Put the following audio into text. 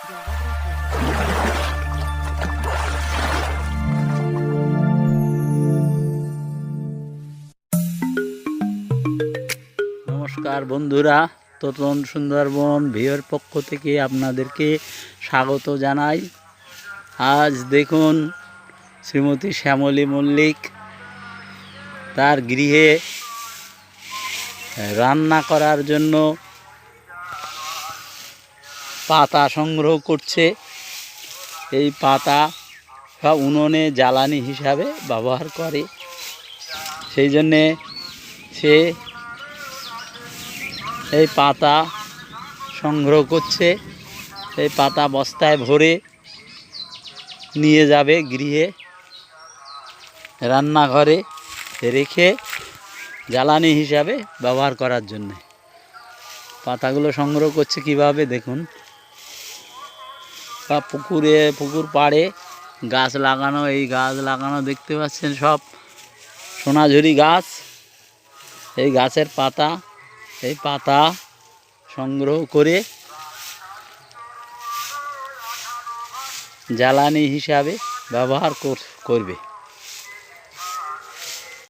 নমস্কার বন্ধুরা, তোতন সুন্দরবন ভিওর পক্ষ থেকে আপনাদেরকে স্বাগত জানাই। আজ দেখুন শ্রীমতী শ্যামলী মল্লিক তার গৃহে রান্না করার জন্য পাতা সংগ্রহ করছে। এই পাতা সব উনুনে জ্বালানি হিসাবে ব্যবহার করে। সেই জন্যে সে এই পাতা সংগ্রহ করছে। এই পাতা বস্তায় ভরে নিয়ে যাবে গৃহে, রান্নাঘরে রেখে জ্বালানি হিসাবে ব্যবহার করার জন্যে। পাতাগুলো সংগ্রহ করছে কীভাবে দেখুন। বা পুকুরে, পুকুর পাড়ে গাছ লাগানো, এই গাছ লাগানো দেখতে পাচ্ছেন সব। সোনাঝুরি গাছ, এই গাছের পাতা, এই পাতা সংগ্রহ করে জ্বালানি হিসাবে ব্যবহার কর- করবে।